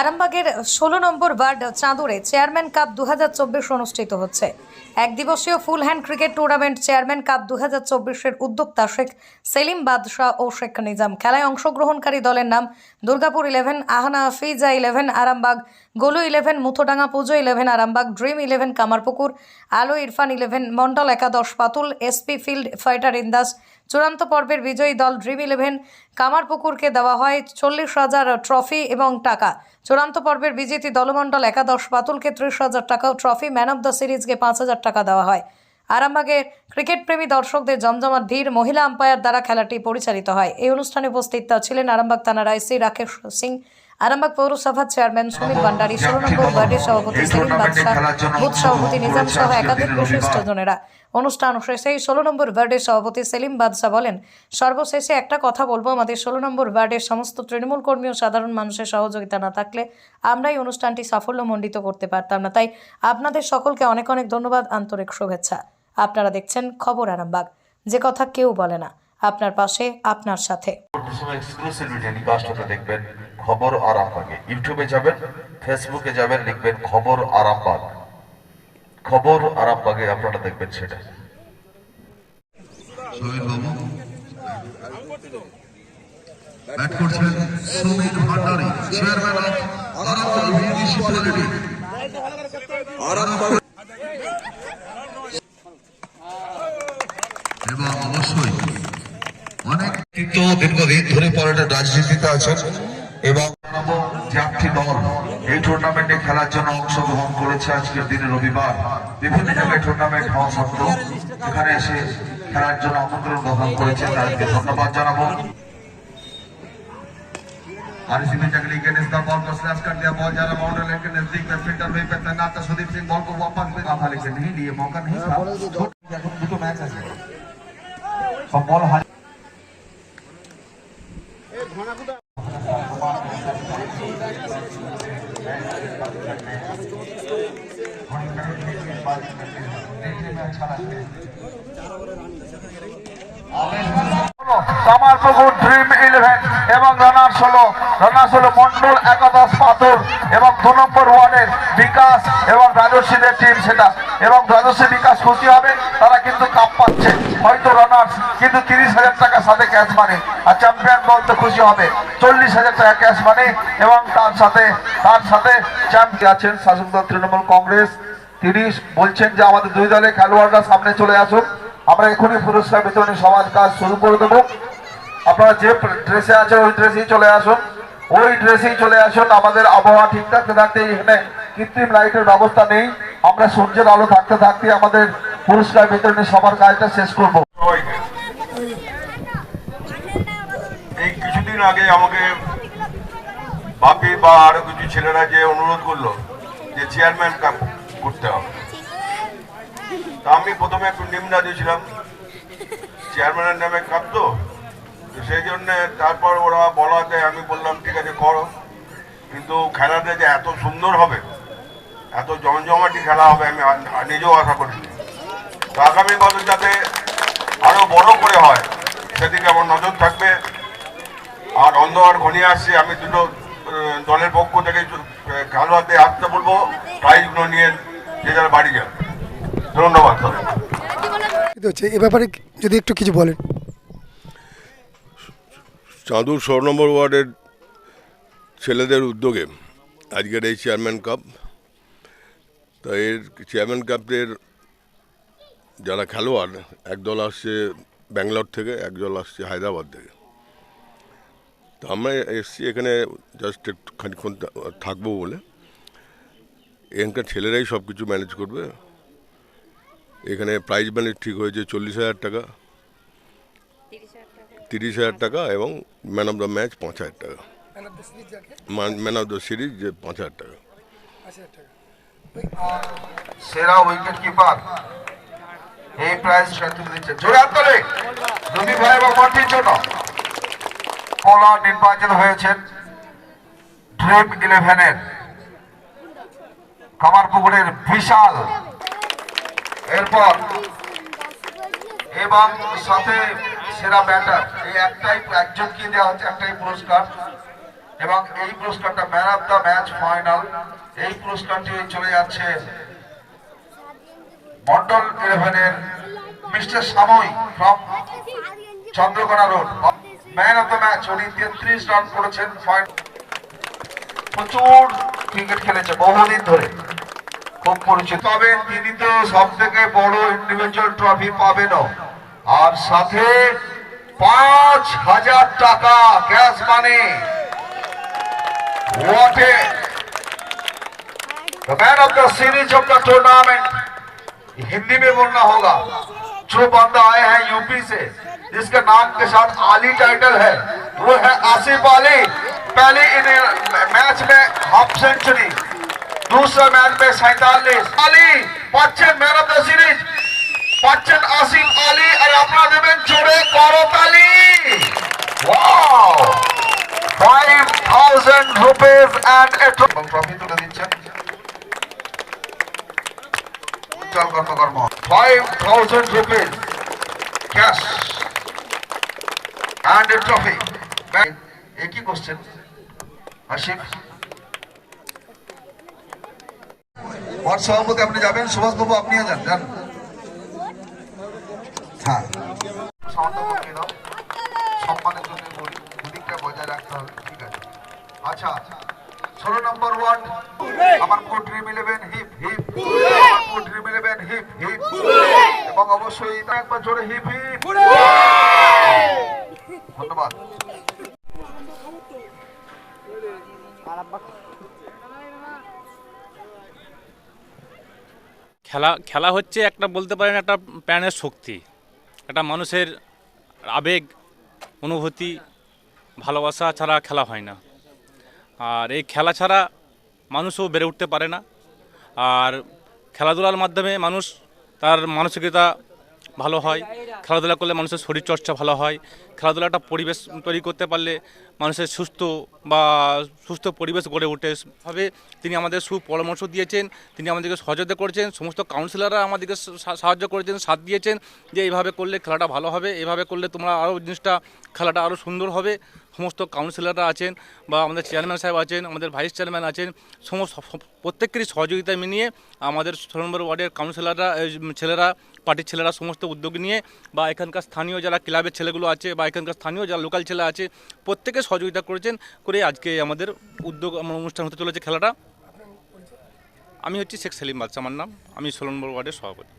আরামবাগের ষোলো নম্বর ওয়ার্ড চাঁদুরে চেয়ারম্যান কাপ দু হাজার চব্বিশ অনুষ্ঠিত হচ্ছে। এক দিবসীয় full hand cricket tournament chairman cup দু হাজার চব্বিশের উদ্যোক্তা শেখ সেলিম বাদশাহ ও শেখ নিজাম। খেলায় অংশগ্রহণকারী দলের নাম Durgapur eleven, Ahana Fiza eleven, Arambagh Golu eleven, Muthodanga Puja eleven, Arambagh dream eleven, Kamarpukur Alo Irfan eleven, Mondal একাদশ Patul, SP field fighter Indas চূড়ান্ত পর্বের বিজয়ী দল ড্রিম ইলেভেন কামারপুকুরকে দেওয়া হয় চল্লিশ হাজার ট্রফি এবং টাকা। চূড়ান্ত পর্বের বিজেতা দলমণ্ডল একাদশ বাতুলকে ত্রিশ হাজার টাকা ও ট্রফি ম্যান অব দ্য সিরিজকে পাঁচ হাজার টাকা দেওয়া হয়। আরামবাগে ক্রিকেট প্রেমী দর্শকদের জমজমাট ভিড় মহিলা আম্পায়ার দ্বারা খেলাটি পরিচালিত হয়। এই অনুষ্ঠানে উপস্থিত ছিলেন আরামবাগ থানার আইসি রাকেশ সিং আরামবাগ পৌরসভার চেয়ারম্যান সুমিত ভান্ডারী ষোলো নম্বর ওয়ার্ডের সভাপতি সেলিম বাদশাহ বুথ সভাপতি নিজাম সহ একাধিক বিশিষ্টজনেরা অনুষ্ঠান শেষে ষোলো নম্বর ওয়ার্ডের সভাপতি সেলিম বাদশাহ বলেন সর্বশেষে একটা কথা বলব আমাদের ষোলো নম্বর ওয়ার্ডের সমস্ত তৃণমূল কর্মী ও সাধারণ মানুষের সহযোগিতা না থাকলে আমরা এই অনুষ্ঠানটি সাফল্যমণ্ডিত করতে পারতাম না। তাই আপনাদের সকলকে অনেক অনেক ধন্যবাদ আন্তরিক শুভেচ্ছা। আপনারা দেখছেন খবর আরামবাগ। যে কথা কেউ বলে না আপনার পাশে আপনার সাথে। দেখবেন। খবর আরামবাগে ইউটিউবে যাবেন, ফেসবুকে যাবেন, লিখবেন খবর আরামবাগ। খবর আরামবাগে আপনারা দেখবেন সেটা। এবং অবশ্যই অনেক দীর্ঘদিন ধরে পরের রাজনীতিতে আছেন। এবং জানাবো যে একটি দল এই টুর্নামেন্টে খেলার জন্য অংশগ্রহণ করেছে আজকের দিনে রবিবার বিভিন্ন জায়গায় টুর্নামেন্ট হওয়া সত্ত্বেও এখানে এসে খেলার জন্য আমন্ত্রণ গ্রহণ করেছে তাদেরকে ধন্যবাদ জানাবো आरसीबी में जगली के इसका बॉल को स्लैश कर दिया बॉल जा रहा बाउंड्री लाइन के नजदीक में फिल्टर वे पे तैनात था सुदीप सिंह बॉल को वापस में काफा लेके नहीं लिए मौका नहीं था এখন দুটো ম্যাচ আছে সব বল হারিয়ে এবং মন্ডল একাদশ এবং দু নম্বর বিকাশ এবং রাজস্বীদের টিম সেটা। এবং রাজস্বী বিকাশ খুশি হবে, তারা কিন্তু কাপ পাচ্ছে। হয়তো রানার্স কিন্তু তিরিশ হাজার টাকা সাথে ক্যাশ মানে আর চ্যাম্পিয়ন বলতে খুশি হবে। চল্লিশ হাজার টাকা ক্যাশ মানে এবং তার সাথে তার সাথে চ্যাম্পিয়ন আছেন শাসক দল তৃণমূল কংগ্রেস। তিনি বলছেন যে আমাদের দুই দলের খেলোয়াড়রা সামনে চলে আসুন আমরা এখনই পুরস্কার বিতরণী সমাজ কাজ শুরু করে দেবো। আপনারা যে ড্রেসে আছে ওই ড্রেসেই চলে আসুন। ওই ড্রেসেই চলে আসুন। আমাদের আবহাওয়া ঠিক থাকতে থাকতে এখানে কৃত্রিম লাইটের ব্যবস্থা নেই। আমরা সূর্যের আলো থাকতে থাকতে আমাদের পুরস্কার বিতরণী সবার কাজটা শেষ করব। এই কিছুদিন আগে আমাকে বাপি বা আরও কিছু ছেলেরা যে অনুরোধ করল যে চেয়ারম্যান করতে হবে। তা আমি প্রথমে একটু নিম্না দিয়েছিলাম। চেয়ারম্যানের নামে কাপ তো সেই জন্যে তারপর ওরা বলাতে আমি বললাম, ঠিক আছে, করো। কিন্তু খেলাটা যে এত সুন্দর হবে, এত জমজমাটি খেলা হবে, আমি নিজেও আশা করিনি। আগামী বছর যাতে আরও বড় করে হয় সেদিকে আমার নজর থাকবে। আর অন্ধকার ঘনিয়ে আসছে আমি দুটো দলের পক্ষ থেকে খেলোয়াড়দের আসতে বলব প্রাইজগুলো নিয়ে যে যার বাড়ি যাবে ধন্যবাদ এ ব্যাপারে যদি একটু কিছু বলেন। চাঁদুর ষোলো নম্বর ওয়ার্ডের ছেলেদের উদ্যোগে আজকের এই চেয়ারম্যান কাপ তো এর চেয়ারম্যান কাপের যারা খেলোয়াড় একদল আসছে ব্যাঙ্গালোর থেকে একদল আসছে হায়দ্রাবাদ থেকে। তো আমরা এসছি এখানে জাস্ট একটু খানিক্ষণ থাকব বলে। এখানকার ছেলেরাই সব কিছু ম্যানেজ করবে। এখানে প্রাইজ মানি ঠিক হয়েছে চল্লিশ হাজার টাকা। তিরিশ হাজার টাকা। এবং ম্যান অফ দ্য ম্যাচ পাঁচ হাজার টাকা। ম্যান অফ দ্য সিরিজ যে পাঁচ হাজার টাকা। সেরা উইকেট কিপার এই প্রাইজ তুলে দিচ্ছে। জোরে আন্তরিক রবি ভাই এবং মন্টির জন্য বোলার নির্বাচিত হয়েছেন ড্রিম ইলেভেনের কামারপুকুরের বিশাল। এরপর এবং সাথে সেরা ব্যাটার। এই একটাই একজনকে দেওয়া হচ্ছে, একটাই পুরস্কার। এবং এই পুরস্কারটা man of the match final. এই পুরস্কারটি চলে যাচ্ছে মন্ডল ইলেভেনের mister Samayi from Chandrakona road man of the match উনি তেত্রিশ রান করেছেন প্রচুর ক্রিকেট খেলেছে, বহুদিন ধরে। খুব পরিচিত। পাবেন তিনি তো সব থেকে বড় ইন্ডিভিজুয়াল ট্রফি পাবেনও। আর সাথে পাঁচ হাজার টাকা cash money What a the man of the series of Hindi में बोलना होगा जो बंदा आए हैं यूपी से जिसके नाम के साथ आली टाइटल है वो है आसिफ अली पहले इन मैच में हाफ सेंचुरी दूसरा मैच में सैतालीस अली পাচ্ছেন ম্যান অফ দ্য সিরিজ পাচ্ছেন আসিফ আলী আর আপনারা দেবেন জোরে করতালি wow five thousand rupees and a trophy তুলে দিচ্ছেন কর্মকর্ম। Five thousand rupees cash and a trophy একই কোশ্চেন আসিফ ওয়ার্ড সভাপতি আপনি যাবেন? সুভাষবাবু আপনিও যান যান। হ্যাঁ। একবার জোরে হিপ। হিপ ধন্যবাদ। খেলা খেলা হচ্ছে একটা বলতে পারেন একটা প্রাণের শক্তি একটা মানুষের আবেগ অনুভূতি ভালোবাসা ছাড়া খেলা হয় না। আর এই খেলা ছাড়া মানুষও বেড়ে উঠতে পারে না। আর খেলাধুলার মাধ্যমে মানুষ তার মানসিকতা ভালো হয়। খেলাধুলা করলে মানুষের শরীরচর্চা ভালো হয়। খেলাধুলাটা পরিবেশ তৈরি করতে পারলে মানুষের সুস্থ বা সুস্থ পরিবেশ গড়ে ওঠে। ভাবে তিনি আমাদের সুপরামর্শ দিয়েছেন, তিনি আমাদেরকে সহযোগিতা করেছেন, সমস্ত কাউন্সিলাররা আমাদেরকে সাহায্য করেছেন, সাথ দিয়েছেন যে, এইভাবে করলে খেলাটা ভালো হবে এভাবে করলে তোমরা আরও জিনিসটা, খেলাটা আরও সুন্দর হবে। সমস্ত কাউন্সিলররা আছেন বা আমাদের চেয়ারম্যান সাহেব আছেন, আমাদের ভাইস চেয়ারম্যান আছেন, সমস্ত প্রত্যেকেরই সহযোগিতা মিলিয়ে আমাদের ষোলো নম্বর ওয়ার্ডের কাউন্সিলররা ছেলেরা পার্টির ছেলেরা সমস্ত উদ্যোগ নিয়ে বা এখানকার স্থানীয় যারা ক্লাবের ছেলেগুলো আছে বা এখানকার স্থানীয় যারা লোকাল ছেলে আছে, প্রত্যেকে সহযোগিতা করেছেন করে আজকে আমাদের উদ্যোগ অনুষ্ঠান হতে চলেছে খেলাটা। আমি হচ্ছি শেখ সেলিম বাদশা আমার নাম। আমি ষোলো নম্বর ওয়ার্ডের সভাপতি।